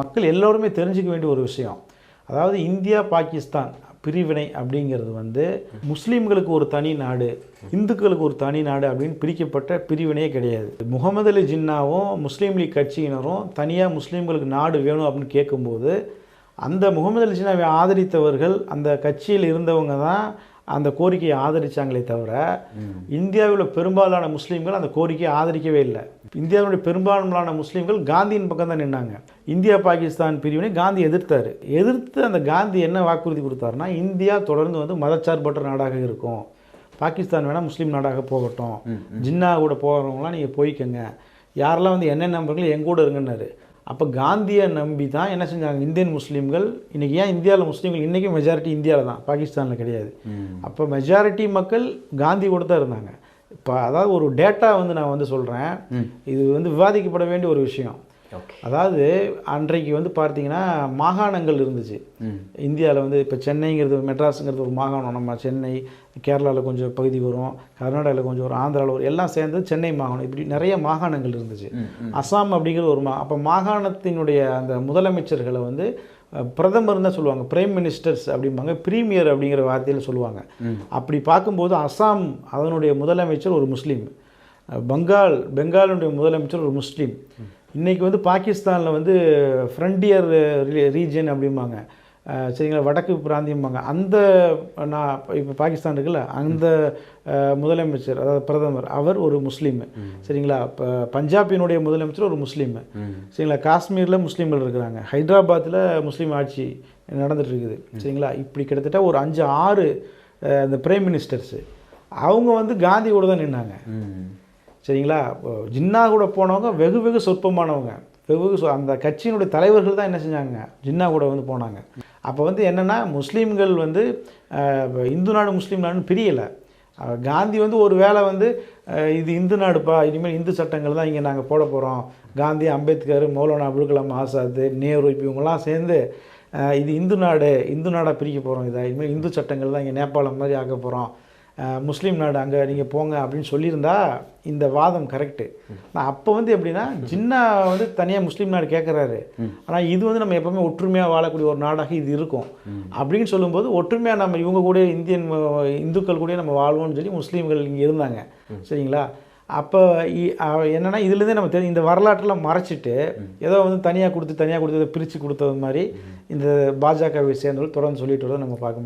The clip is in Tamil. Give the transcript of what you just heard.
மக்கள் எல்லோருமே தெரிஞ்சுக்க வேண்டிய ஒரு விஷயம். அதாவது இந்தியா பாகிஸ்தான் பிரிவினை அப்படிங்கிறது வந்து முஸ்லீம்களுக்கு ஒரு தனி நாடு இந்துக்களுக்கு ஒரு தனி நாடு அப்படின்னு பிரிக்கப்பட்ட பிரிவினையே கிடையாது. முகமது அலி ஜின்னாவும் முஸ்லீம் லீக் கட்சியினரும் தனியாக முஸ்லீம்களுக்கு நாடு வேணும் அப்படின்னு கேட்கும்போது அந்த முகமது அலி ஜின்னாவை ஆதரித்தவர்கள் அந்த கட்சியில் இருந்தவங்க தான் அந்த கோரிக்கையை ஆதரிச்சாங்களே தவிர இந்தியாவில் பெரும்பாலான முஸ்லீம்கள் அந்த கோரிக்கையை ஆதரிக்கவே இல்லை. இந்தியாவுடைய பெரும்பான்மையான முஸ்லீம்கள் காந்தியின் பக்கம் தான் நின்னாங்க. இந்தியா பாகிஸ்தான் பிரிவினை காந்தி எதிர்த்தார். எதிர்த்து அந்த காந்தி என்ன வாக்குறுதி கொடுத்தாருன்னா இந்தியா தொடர்ந்து வந்து மதச்சார்பற்ற நாடாக இருக்கும். பாகிஸ்தான் வேணால் முஸ்லீம் நாடாக போகட்டும். ஜின்னா கூட போகிறவங்களாம் நீங்கள் போய்க்கங்க. யாரெல்லாம் வந்து என்ன நம்பர்கள் எங்க கூட இருங்கன்னாரு. அப்போ காந்தியை நம்பி தான் என்ன செஞ்சாங்க? இந்தியன் முஸ்லீம்கள் இன்றைக்கி ஏன் இந்தியாவில் முஸ்லீம்கள் இன்றைக்கும் மெஜாரிட்டி இந்தியாவில் தான் பாகிஸ்தானில் கிடையாது. அப்போ மெஜாரிட்டி மக்கள் காந்தி கூட தான் இருந்தாங்க. இப்போ அதாவது ஒரு டேட்டா வந்து நான் வந்து சொல்கிறேன் இது வந்து விவாதிக்கப்பட வேண்டிய ஒரு விஷயம். அதாவது அன்றைக்கு வந்து பார்த்தீங்கன்னா மாகாணங்கள் இருந்துச்சு. இந்தியாவில் வந்து இப்போ சென்னைங்கிறது மெட்ராஸுங்கிறது ஒரு மாகாணம். நம்ம சென்னை கேரளாவில் கொஞ்சம் பகுதி வரும். கர்நாடகாவில் கொஞ்சம் வரும். ஆந்திராவில் வரும். எல்லாம் சேர்ந்து சென்னை மாகாணம். இப்படி நிறைய மாகாணங்கள் இருந்துச்சு. அசாம் அப்படிங்கிறது ஒரு மா அப்போ மாகாணத்தினுடைய அந்த முதலமைச்சர்களை வந்து பிரதமர் தான் சொல்லுவாங்க. பிரைம் மினிஸ்டர்ஸ் அப்படிம்பாங்க. பிரீமியர் அப்படிங்கிற வார்த்தையில் சொல்லுவாங்க. அப்படி பார்க்கும்போது அசாம் அதனுடைய முதலமைச்சர் ஒரு முஸ்லீம். அஹ், பங்கால் பெங்காலுடைய முதலமைச்சர் ஒரு முஸ்லீம். இன்னைக்கு வந்து பாகிஸ்தானில் வந்து ஃப்ரண்டியர் ரீஜன் அப்படிம்பாங்க. சரிங்களா? வடக்கு பிராந்தியம்பாங்க. அந்த நான் இப்போ பாகிஸ்தான் இருக்குல்ல அந்த முதலமைச்சர் அதாவது பிரதமர் அவர் ஒரு முஸ்லீம். சரிங்களா? இப்போ பஞ்சாபினுடைய முதலமைச்சர் ஒரு முஸ்லீம். சரிங்களா? காஷ்மீரில் முஸ்லீம்கள் இருக்கிறாங்க. ஹைதராபாத்தில் முஸ்லீம் ஆட்சி நடந்துட்டு இருக்குது சரிங்களா? இப்படி கிட்டத்தட்ட ஒரு அஞ்சு ஆறு இந்த பிரைம் மினிஸ்டர்ஸு. அவங்க வந்து காந்தி கூட தான் நின்னாங்க. சரிங்களா? ஜின்னா கூட போனவங்க வெகு வெகு சொற்பமானவங்க. வெகு வெகு அந்த கட்சியினுடைய தலைவர்கள் தான் என்ன செஞ்சாங்க? ஜின்னா கூட வந்து போனாங்க. அப்போ வந்து என்னென்னா முஸ்லீம்கள் வந்து இந்து நாடு முஸ்லீம் நாடுன்னு பிரியலை. காந்தி வந்து ஒரு வேளை வந்து இது இந்து நாடுப்பா இனிமேல் இந்து சட்டங்கள் தான் இங்கே நாங்கள் போட போகிறோம் காந்தி அம்பேத்கர் மௌலானா அபுல் கலாம் ஆசாத் நேரு இப்போ இவங்கெல்லாம் சேர்ந்து இது இந்து நாடு இந்து நாடாக பிரிக்க போகிறோம் இதை. இனிமேல் இந்து சட்டங்கள் தான் இங்கே நேபாளம் மாதிரி ஆக்க போகிறோம் முஸ்லீம் நாடு அங்கே நீங்கள் போங்க அப்படின்னு சொல்லியிருந்தா இந்த வாதம் கரெக்டு நான் அப்போ வந்து எப்படின்னா ஜின்னா வந்து தனியாக முஸ்லீம் நாடு கேட்குறாரு ஆனால் இது வந்து நம்ம எப்போவுமே ஒற்றுமையாக வாழக்கூடிய ஒரு நாடாக இது இருக்கும். அப்படின்னு சொல்லும்போது ஒற்றுமையாக நம்ம இவங்க கூட இந்தியன் இந்துக்கள் கூட நம்ம வாழ்வோம்னு சொல்லி முஸ்லீம்கள் இங்கே இருந்தாங்க. சரிங்களா? அப்போ இ- இதுலேருந்தே நம்ம தெரியும் இந்த வரலாற்றில் மறைச்சிட்டு ஏதோ வந்து தனியாக கொடுத்து தனியாக கொடுத்து பிரித்து கொடுத்தது மாதிரி இந்த பாஜகவை சேர்ந்தவர்கள் தொடர்ந்து சொல்லிட்டு வரதை நம்ம பார்க்க முடியும்.